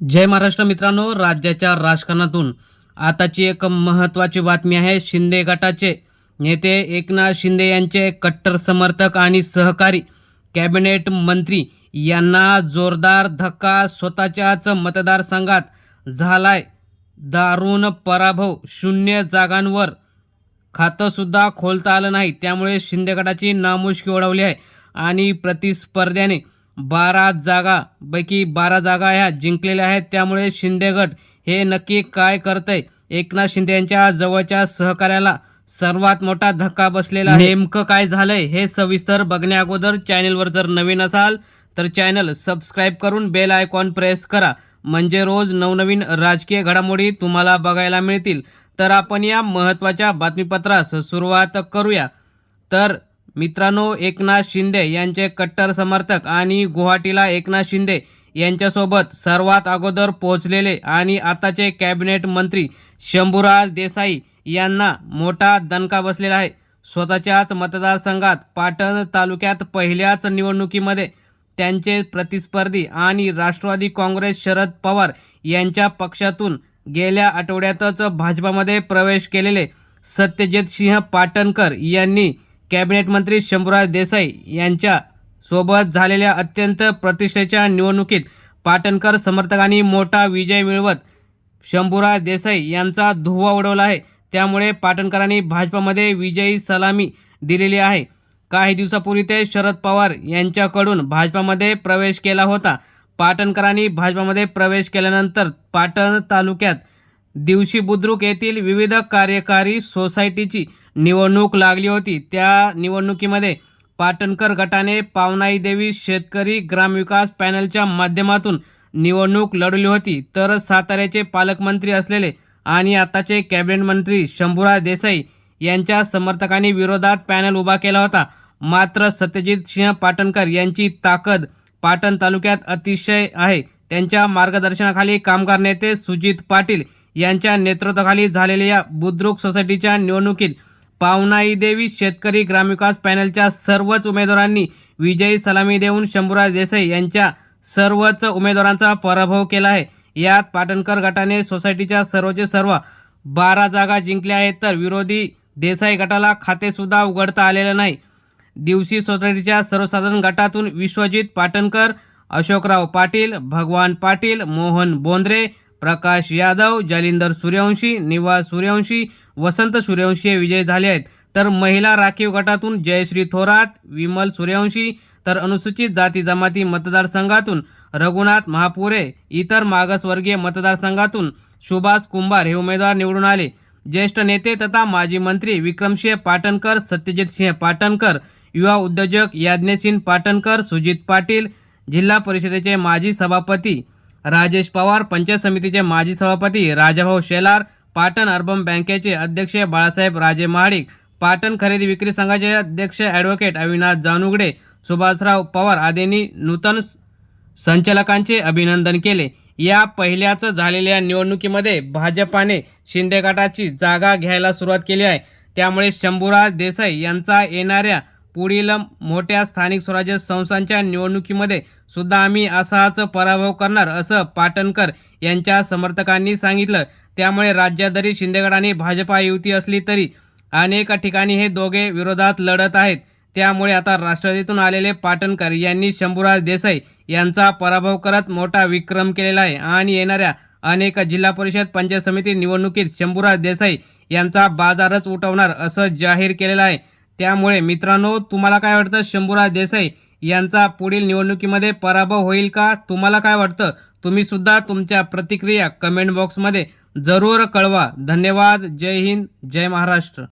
जय महाराष्ट्र मित्रांनो राज्याच्या राजकारणातून आताची एक महत्त्वाची बातमी आहे शिंदे गटाचे नेते एकनाथ शिंदे यांचे कट्टर समर्थक आणि सहकारी कॅबिनेट मंत्री यांना जोरदार धक्का स्वतःच्याच मतदारसंघात झालाय. दारुण पराभव शून्य जागांवर खातंसुद्धा खोलता आलं नाही त्यामुळे शिंदे गटाची नामुष्की ओढवली आहे आणि प्रतिस्पर्ध्याने बारा जागापैकी बारा जागा ह्या जिंकलेल्या आहेत. त्यामुळे शिंदे गट हे नक्की काय करतंय? एकनाथ शिंदे यांच्या जवळच्या सहकार्याला सर्वात मोठा धक्का बसलेला आहे. नेमकं काय झालंय हे सविस्तर बघण्या अगोदर चॅनेलवर जर नवीन असाल तर चॅनल सबस्क्राईब करून बेल आयकॉन प्रेस करा. म्हणजे रोज नवनवीन राजकीय घडामोडी तुम्हाला बघायला मिळतील. तर आपण या महत्त्वाच्या बातमीपत्रास सुरुवात करूया. तर मित्रांनो एकनाथ शिंदे यांचे कट्टर समर्थक आणि गुवाहाटीला एकनाथ शिंदे यांच्यासोबत सर्वात अगोदर पोहोचलेले आणि आताचे कॅबिनेट मंत्री शंभूराज देसाई यांना मोठा दणका बसलेला आहे. स्वतःच्याच मतदारसंघात पाटण तालुक्यात पहिल्याच निवडणुकीमध्ये त्यांचे प्रतिस्पर्धी आणि राष्ट्रवादी काँग्रेस शरद पवार यांच्या पक्षातून गेल्या आठवड्यातच भाजपामध्ये प्रवेश केलेले सत्यजित सिंह पाटणकर यांनी कॅबिनेट मंत्री शंभूराज देसाई यांच्या सोबत झालेल्या अत्यंत प्रतिष्ठेच्या निवडणुकीत पाटणकर समर्थकांनी मोठा विजय मिळवत शंभूराज देसाई यांचा धुव्वा उडवला आहे. त्यामुळे पाटणकरांनी भाजपामध्ये विजयी सलामी दिलेली आहे. काही दिवसापूर्वी ते शरद पवार यांच्याकडून भाजपामध्ये प्रवेश केला होता. पाटणकरांनी भाजपामध्ये प्रवेश केल्यानंतर पाटण तालुक्यात दिवशी बुद्रुक येथील विविध कार्यकारी सोसायटीची निवडणूक लागली होती. त्या निवडणुकीमध्ये पाटणकर गटाने पावनाई देवी शेतकरी ग्रामविकास पॅनलच्या माध्यमातून निवडणूक लढवली होती. तर साताऱ्याचे पालकमंत्री असलेले आणि आताचे कॅबिनेट मंत्री शंभूराज देसाई यांच्या समर्थकांनी विरोधात पॅनल उभा केला होता. मात्र सत्यजित सिंह पाटणकर यांची ताकद पाटण तालुक्यात अतिशय आहे. त्यांच्या मार्गदर्शनाखाली कामगार नेते सुजित पाटील यांच्या नेतृत्वाखाली झालेल्या या बुद्रुक सोसायटीच्या निवडणुकीत पावनाई देवी शेतकरी ग्रामविकास पॅनलच्या सर्वच उमेदवारांनी विजयी सलामी देऊन शंभूराज देसाई यांच्या सर्वच उमेदवारांचा पराभव केला आहे. यात पाटणकर गटाने सोसायटीच्या सर्वचे सर्व बारा जागा जिंकल्या आहेत तर विरोधी देसाई गटाला खातेसुद्धा उघडता आलेलं नाही. दिवशी सोसायटीच्या सर्वसाधारण गटातून विश्वजित पाटणकर अशोकराव पाटील भगवान पाटील मोहन बोंद्रे प्रकाश यादव जालिंदर सूर्यवंशी निवास सूर्यवंशी वसंत सूर्यवंशी हे विजयी झाले आहेत. तर महिला राखीव गटातून जयश्री थोरात विमल सूर्यवंशी तर अनुसूचित जाती जमाती मतदारसंघातून रघुनाथ महापुरे इतर मागासवर्गीय मतदारसंघातून सुभाष कुंभार हे उमेदवार निवडून आले. ज्येष्ठ नेते तथा माजी मंत्री विक्रमसिंह पाटणकर सत्यजित सिंह पाटणकर युवा उद्योजक याज्ञसिंह पाटणकर सुजित पाटील जिल्हा परिषदेचे माजी सभापती राजेश पवार पंचायत समितीचे माजी सभापती राजाभाऊ शेलार पाटण अर्बन बँकेचे अध्यक्ष बाळासाहेब राजे महाडिक पाटण खरेदी विक्री संघाचे अध्यक्ष ॲडव्होकेट अविनाश जानुगडे सुभाषराव पवार आदींनी नूतन संचालकांचे अभिनंदन केले. या पहिल्याच झालेल्या निवडणुकीमध्ये भाजपाने शिंदे गटाची जागा घ्यायला सुरुवात केली आहे. त्यामुळे शंभूराज देसाई यांचा येणाऱ्या पुढील मोठ्या स्थानिक स्वराज्य संस्थांच्या निवडणुकीमध्ये सुद्धा आम्ही असाच पराभव करणार असं पाटणकर यांच्या समर्थकांनी सांगितलं. त्यामुळे राज्यात जरी शिंदेगड आणि भाजपा युती असली तरी अनेक ठिकाणी हे दोघे विरोधात लढत आहेत. त्यामुळे आता राष्ट्रवादीतून आलेले पाटणकर यांनी शंभूराज देसाई यांचा पराभव करत मोठा विक्रम केलेला आहे. आणि येणाऱ्या अनेक जिल्हा परिषद पंचायत समिती निवडणुकीत शंभूराज देसाई यांचा बाजारच उठवणार असं जाहीर केलेलं आहे. त्यामुळे मित्रांनो तुम्हाला काय वाटतं? शंभूराज देसाई यांचा पुढील निवडणुकीमध्ये पराभव होईल का? तुम्हाला काय वाटतं? तुम्ही सुद्धा तुमच्या प्रतिक्रिया कमेंट बॉक्समध्ये जरूर कळवा. धन्यवाद. जय हिंद. जय महाराष्ट्र.